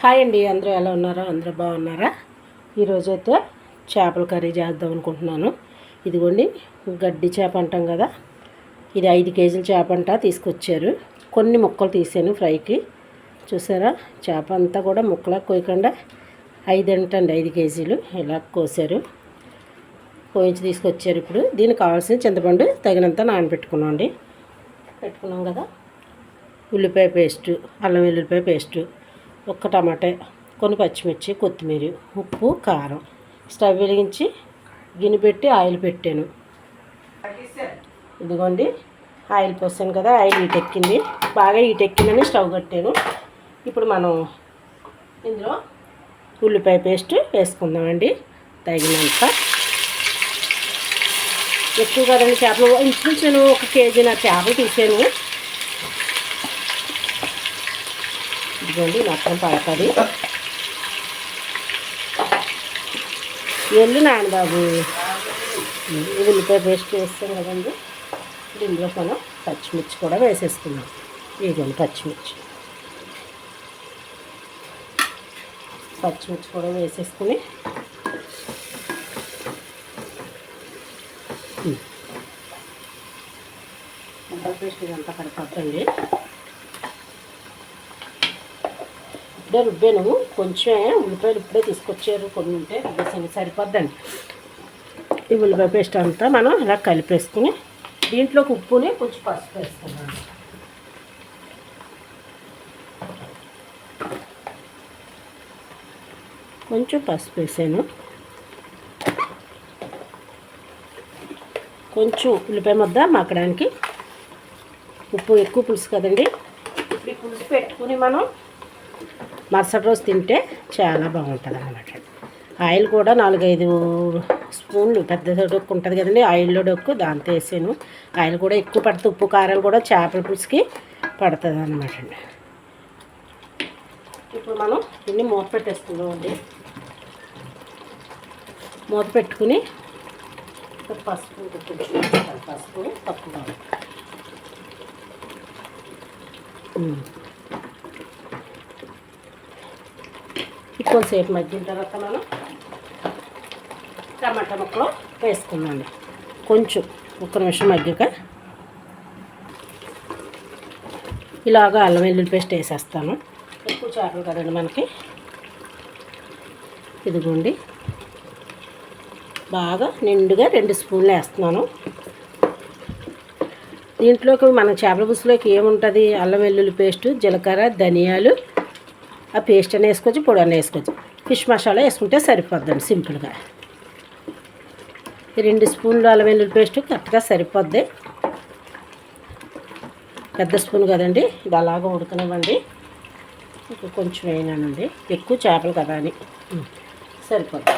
Hi అండి అందరూ ఎలా ఉన్నారో? అందరూ బాగున్నారా? ఈరోజు అయితే చేపల కర్రీ చేద్దాం అనుకుంటున్నాను. ఇదిగోండి గడ్డి చేప అంటాం కదా ఇది ఐదు కేజీల చేప అంట తీసుకొచ్చారు. కొన్ని ముక్కలు తీసాను ఫ్రైకి. చూసారా చేప అంతా కూడా ముక్కలా కోయకుండా ఐదు అంటండి ఐదు కేజీలు ఇలా కోసారు. కోయించి తీసుకొచ్చారు ఇప్పుడు. దీనికి కావాల్సిన చింతపండు తగినంత నానబెట్టుకున్నాం అండి. పెట్టుకున్నాం కదా ఉల్లిపాయ పేస్టు అల్లం వెల్లుల్లిపాయ పేస్టు ఒక్క టమాటా కొన్ని పచ్చిమిర్చి కొత్తిమీర ఉప్పు కారం. స్టవ్ వెలిగించి గిన్నె పెట్టి ఆయిల్ పెట్టాను. ఇదిగోండి ఆయిల్ పోసాను కదా ఆయిల్ ఈటెక్కింది బాగా ఈటెక్కిందని స్టవ్ కట్టాను. ఇప్పుడు మనం ఇందులో ఉల్లిపాయ పేస్ట్ వేసుకుందామండి తగినంత. ఎక్కువ కదండి చేపలు. ఇంచుమించు నేను ఒక కేజీ నా చేపలు తీసాను. ఇదిగోండి మొత్తం పడతుంది. ఎల్లు నాన్న బాబు. ఉల్లిపాయ పేస్ట్ వేస్తాం కదండి. ఇందులో మనం పచ్చిమిర్చి కూడా వేసేసుకున్నాం ఇదిగోండి పచ్చిమిర్చి. పచ్చిమిర్చి కూడా వేసేసుకుని. ఉల్లిపాయ పేస్ట్ ఇదంతా కడపండి ఇప్పుడే రుబ్బాను కొంచెం ఉల్లిపాయలు ఇప్పుడే తీసుకొచ్చారు. కొన్ని ఉంటే రుబ్బేసాను సరిపోద్దండి. ఈ ఉల్లిపాయ పేస్ట్ అంతా మనం ఇలా కలిపేసుకుని దీంట్లోకి ఉప్పుని కొంచెం పసుపు వేసుకున్నాను కొంచెం పసుపు వేసాను. కొంచెం ఉల్లిపాయ ముద్ద మాకడానికి. ఉప్పు ఎక్కువ పులుసు కదండి. ఇప్పుడు పులుసు పెట్టుకుని మనం మరుసటి రోజు తింటే చాలా బాగుంటుంది అనమాట ఆయిల్ కూడా నాలుగైదు స్పూన్లు పెద్ద డొక్కు ఉంటుంది కదండి ఆయిల్లో డొక్కు దాంతో వేసాను. ఆయిల్ కూడా ఎక్కువ పడుతుంది ఉప్పు కారాలు కూడా చేపల పులుసుకి పడుతుంది అనమాట అండి. ఇప్పుడు మనం ఇన్ని మూత పెట్టేస్తున్నాం అండి మూత పెట్టుకుని పసుపు పసుపు తక్కువ కొంచెంసేపు మగ్గిన తర్వాత మనం టమాటా ముక్కలు వేసుకున్నాండి కొంచెం ఒక్క నిమిషం మగ్గాక ఇలాగా అల్లం వెల్లుల్లి పేస్ట్ వేసేస్తాను. ఎక్కువ చేపలు కదండి మనకి. ఇదిగోండి. బాగా నిండుగా రెండు స్పూన్లు వేస్తున్నాను. దీంట్లోకి మన చేపల పులుసులోకి ఏముంటుంది? అల్లం వెల్లుల్లి పేస్టు జీలకర్ర ధనియాలు ఆ పేస్ట్ అని వేసుకోవచ్చు పొడి అని వేసుకోవచ్చు. ఫిష్ మసాలా వేసుకుంటే సరిపోద్దండి సింపుల్గా. రెండు స్పూన్లు అల్లం వెల్లుల్లి పేస్ట్ కరెక్ట్గా సరిపోద్ది. పెద్ద స్పూన్ కదండి ఇది అలాగ ఉడకనివ్వండి. ఇంకా కొంచెం వేయనండి ఎక్కువ చేపలు కదా అని. సరిపోద్ది.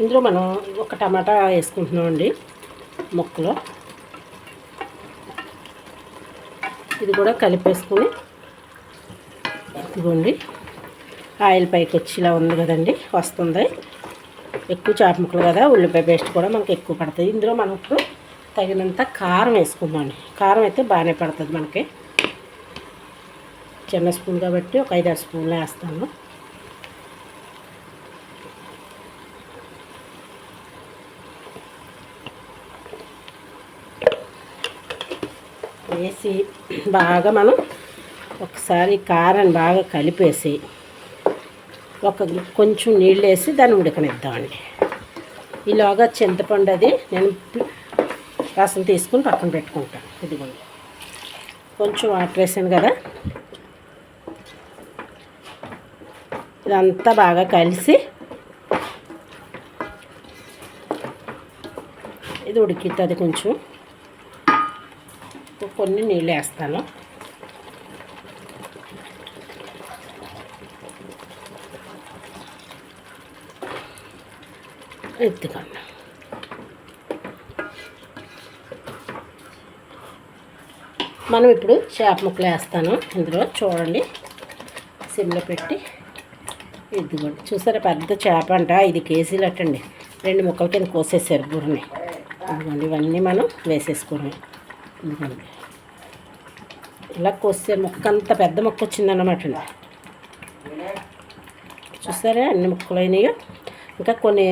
ఇందులో మనం ఒక టమాటా వేసుకుంటున్నామండి ముక్కలు. ఇది కూడా కలిపేసుకుని ఇదిగోండి. ఆయిల్ పైకి వచ్చి ఇలా ఉంది కదండి వస్తుంది. ఎక్కువ చేప ముక్కలు కదా ఉల్లిపాయ పేస్ట్ కూడా మనకి ఎక్కువ పడుతుంది ఇందులో మనం ఇప్పుడు తగినంత కారం వేసుకుందామండి కారం అయితే బాగానే పడుతుంది మనకి. చిన్న స్పూన్ కాబట్టి ఒక ఐదారు స్పూన్లు వేస్తాను. వేసి బాగా మనం ఒకసారి కారం బాగా కలిపేసి ఒక కొంచెం నీళ్ళు వేసి దాన్ని ఉడకనిద్దామండి. ఈలోగా చింతపండు అది నేను రసం తీసుకుని పక్కన పెట్టుకుంటాను ఇదిగోండి. కొంచెం వాటర్ వేసాను కదా. ఇదంతా బాగా కలిసి ఇది ఉడికిస్తుంది కొంచెం. కొన్ని నీళ్ళు వేస్తాను. ఎత్తుకోండి మనం ఇప్పుడు చేప ముక్కలు వేస్తాను. ఇందులో చూడండి. సిమ్లో పెట్టి ఇదిగోండి చూసారా పెద్ద చేప అంట. ఐదు కేజీలు అట్టండి. రెండు ముక్కల కింద కోసేసారు బుర్రని ఇదిగోండి ఇవన్నీ మనం వేసేసుకున్నాం ఇదిగోండి. ఇలా కోసే ముక్క అంత పెద్ద ముక్క వచ్చిందన్నమాట అండి. చూసారా అన్ని ముక్కలు అయినాయో? ఇంకా కొన్ని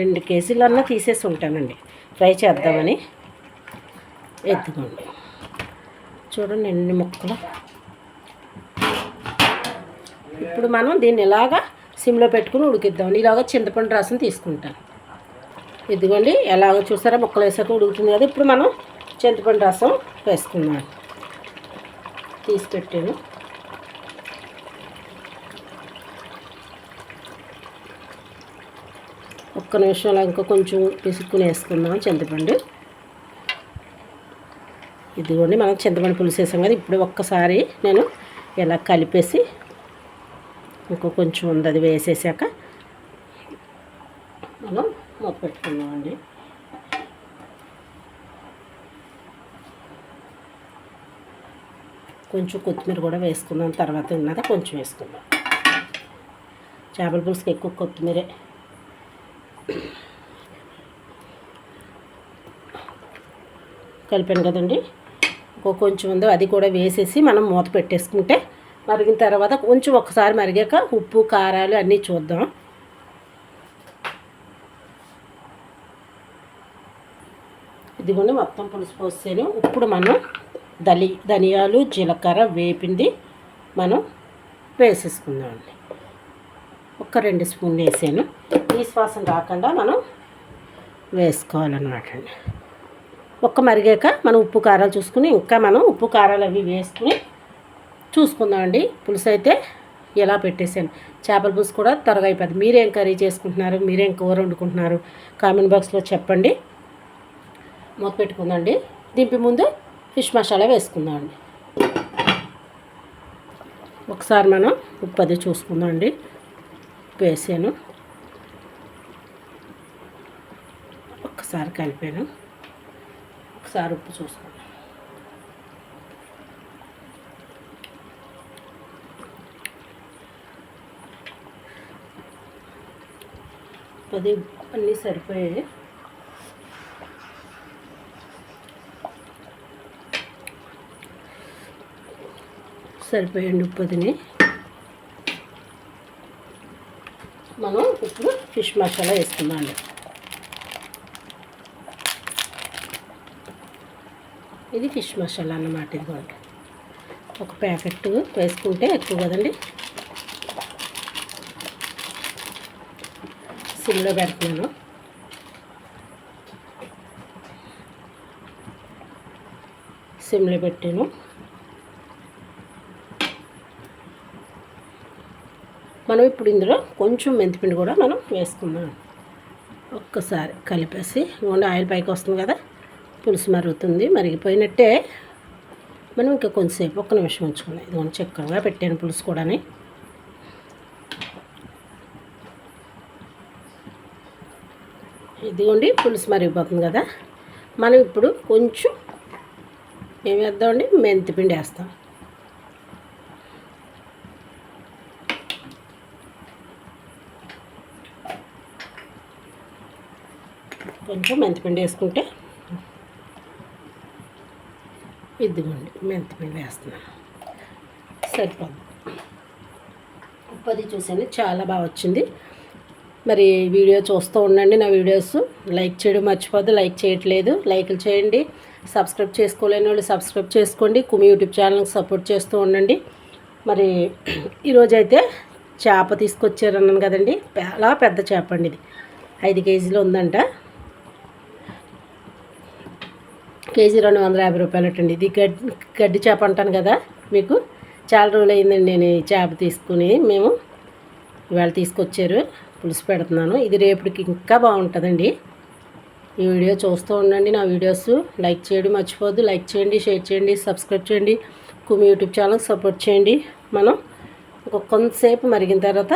రెండు కేజీలన్నా తీసేసి ఉంటానండి. ఫ్రై చేద్దామని. ఎత్తుకోండి. చూడండి ఎన్ని ముక్కలు. ఇప్పుడు మనం దీన్ని ఇలాగా సిమ్లో పెట్టుకుని ఉడికిద్దాం. ఇలాగ చింతపండు రసం తీసుకుంటాను. ఇదిగోండి ఎలాగ చూసారా ముక్కలు వేసాక ఉడుకుతుంది కదా. ఇప్పుడు మనం చింతపండు రసం వేసుకుందాం. తీసి పెట్టాను. ఒక్క నిమిషంలో ఇంకా కొంచెం పిసుక్కుని వేసుకుందాం చింతపండు? ఇదిగోండి మనం చింతపండు పులుసు వేసాం కదా ఇప్పుడు ఒక్కసారి నేను ఇలా కలిపేసి ఇంకో కొంచెం ఉంది అది వేసేసాక మనం మూత పెట్టుకుందామండి. కొంచెం కొత్తిమీర కూడా వేసుకుందాం తర్వాత ఉన్నదా కొంచెం వేసుకుందాం. చేపల పులుసుకి ఎక్కువ కొత్తిమీరే. కలిపాను కదండి. ఇంకో కొంచెం ఉందో అది కూడా వేసేసి మనం మూత పెట్టేసుకుంటే మరిగిన తర్వాత కొంచెం ఒకసారి మరిగాక ఉప్పు కారాలు అన్నీ చూద్దాం. ఇదిగోండి మొత్తం పులుసు పోసాను. ఇప్పుడు మనం దలి ధనియాలు జీలకర్ర వేపింది మనం వేసేసుకుందామండి. ఒక రెండు స్పూన్లు వేసాను. ఈ శ్వాసం రాకుండా మనం వేసుకోవాలన్నమాట అండి. ఒక్క మరిగాక మనం ఉప్పు కారాలు చూసుకుని ఇంకా మనం ఉప్పు కారాలు అవి వేసుకుని చూసుకుందామండి పులుసు అయితే ఎలా పెట్టేసాను చేపల పులుసు కూడా త్వరగా అయిపోద్ది. మీరేం కర్రీ చేసుకుంటున్నారు? మీరేం కూర వండుకుంటున్నారు? కామెంట్ బాక్స్లో చెప్పండి. మూత పెట్టుకుందండి దింపి ముందు ఫిష్ మసాలా వేసుకుందామండి ఒకసారి మనం ఉప్పు అది చూసుకుందామండి ఉప్పు వేసాను. ఒక్కసారి కలిపాను. ఒకసారి ఉప్పు చూసుకోండి. పది అన్నీ సరిపోయాయి. సరిపోయండి ఉప్పుదిని మనం ఇప్పుడు ఫిష్ మసాలా వేసుకుందామండి ఇది ఫిష్ మసాలా అన్నమాట ఇదిగోండి. ఒక ప్యాకెట్ వేసుకుంటే ఎక్కువ కదండి? సిమ్లో పెడుతున్నాను. సిమ్లో పెట్టాను. మనం ఇప్పుడు ఇందులో కొంచెం మెంతిపిండి కూడా మనం వేసుకుందాం. ఒక్కసారి కలిపేసి ఓన్లీ ఆయిల్ పైకి వస్తుంది కదా? పులుసు మరుగుతుంది మరిగిపోయినట్టే మనం ఇంకా కొంచెంసేపు ఒక్క నిమిషం ఉంచుకున్నాం ఇదిగోండి చక్కగా పెట్టాను పులుసు కూడాని. ఇదిగోండి పులుసు మరిగిపోతుంది కదా. మనం ఇప్పుడు కొంచెం ఏం వేద్దామండి మెంతిపిండి వేస్తాం. కొంచెం మెంతిపిండి వేసుకుంటే ఇదిగోండి మెంతిపిండి వేస్తున్నాను సరిపోద్ది ఉప్పది చూసాను చాలా బాగా వచ్చింది. మరి వీడియో చూస్తూ ఉండండి నా వీడియోస్. లైక్ చేయడం మర్చిపోద్దు లైక్ చేయట్లేదు. లైక్లు చేయండి. సబ్స్క్రైబ్ చేసుకోలేని వాళ్ళు సబ్స్క్రైబ్ చేసుకోండి. కుమి యూట్యూబ్ ఛానల్కి సపోర్ట్ చేస్తూ ఉండండి. మరి ఈరోజైతే చేప తీసుకొచ్చారన్నాను కదండి. చాలా పెద్ద చేప అండి ఇది. ఐదు కేజీలు ఉందంట. కేజీ రెండు వందల యాభై రూపాయలటండి. ఇది గడ్డి గడ్డి చేప అంటాను కదా మీకు? చాలా రోజులు అయిందండి నేను ఈ చేప తీసుకుని మేము ఇవాళ తీసుకొచ్చారు. పులుసు పెడుతున్నాను. ఇది రేపటికి ఇంకా బాగుంటుందండి. ఈ వీడియో చూస్తూ ఉండండి. నా వీడియోస్ లైక్ చేయడం మర్చిపోద్దు లైక్ చేయండి షేర్ చేయండి సబ్స్క్రైబ్ చేయండి. కుమి యూట్యూబ్ ఛానల్ సపోర్ట్ చేయండి. మనం ఒక కొంతసేపు మరిగిన తర్వాత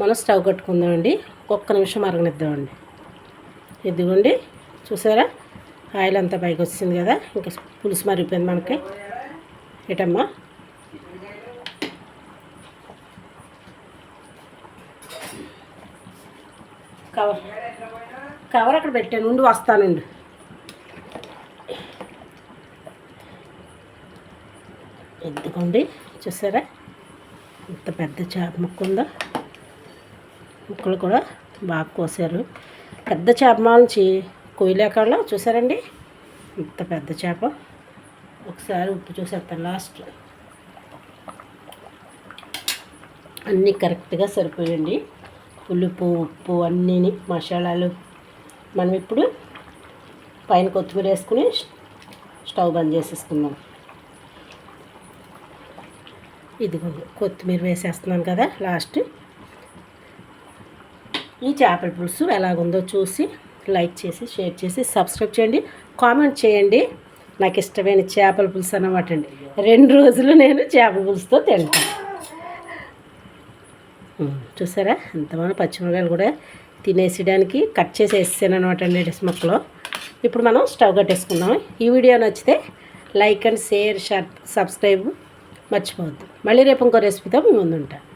మనం స్టవ్ కట్టుకుందామండి. ఒక్క నిమిషం మరగనిద్దామండి. ఇదిగోండి. చూసారా? ఆయిల్ అంతా పైకి వచ్చింది కదా ఇంకా పులుసు మరిగిపోయింది మనకి. ఏటమ్మా? కవర్ కవర్ అక్కడ పెట్టాను ఉండి వస్తానుండు ఇదిగోండి చూసారా? ఇంత పెద్ద చేప ముక్క ఉందో? ముక్కలు కూడా బాగా కోసారు. పెద్ద చేప నుంచి కొయ్యలేకాడలో చూసారండి? ఇంత పెద్ద చేప. ఒకసారి ఉప్పు చూసేస్తాను లాస్ట్ అన్నీ కరెక్ట్గా సరిపోయండి. పులుపు ఉప్పు అన్నీని మసాలాలు. మనం ఇప్పుడు పైన కొత్తిమీర వేసుకుని స్టవ్ బంద్ చేసేసుకుందాం. ఇదిగోండి కొత్తిమీర వేసేస్తున్నాను కదా లాస్ట్ ఈ చేపల పులుసు ఎలాగుందో చూసి లైక్ చేసి షేర్ చేసి సబ్స్క్రైబ్ చేయండి కామెంట్ చేయండి. నాకు ఇష్టమైన చేపల పులుసు అనమాట అండి. రెండు రోజులు నేను చేపల పులుసుతో తింటాను చూసారా? ఎంతమంది పచ్చిమిరకాయలు కూడా తినేసేయడానికి కట్ చేసి వేసాను అనమాట అండి డిస్మక్లో ఇప్పుడు మనం స్టవ్ కట్టేసుకుందాం. ఈ వీడియో నచ్చితే లైక్ అండ్ షేర్ షార్ సబ్స్క్రైబ్ మర్చిపోవద్దు. మళ్ళీ రేపు ఇంకో రెసిపీతో మీ ముందు ఉంటాను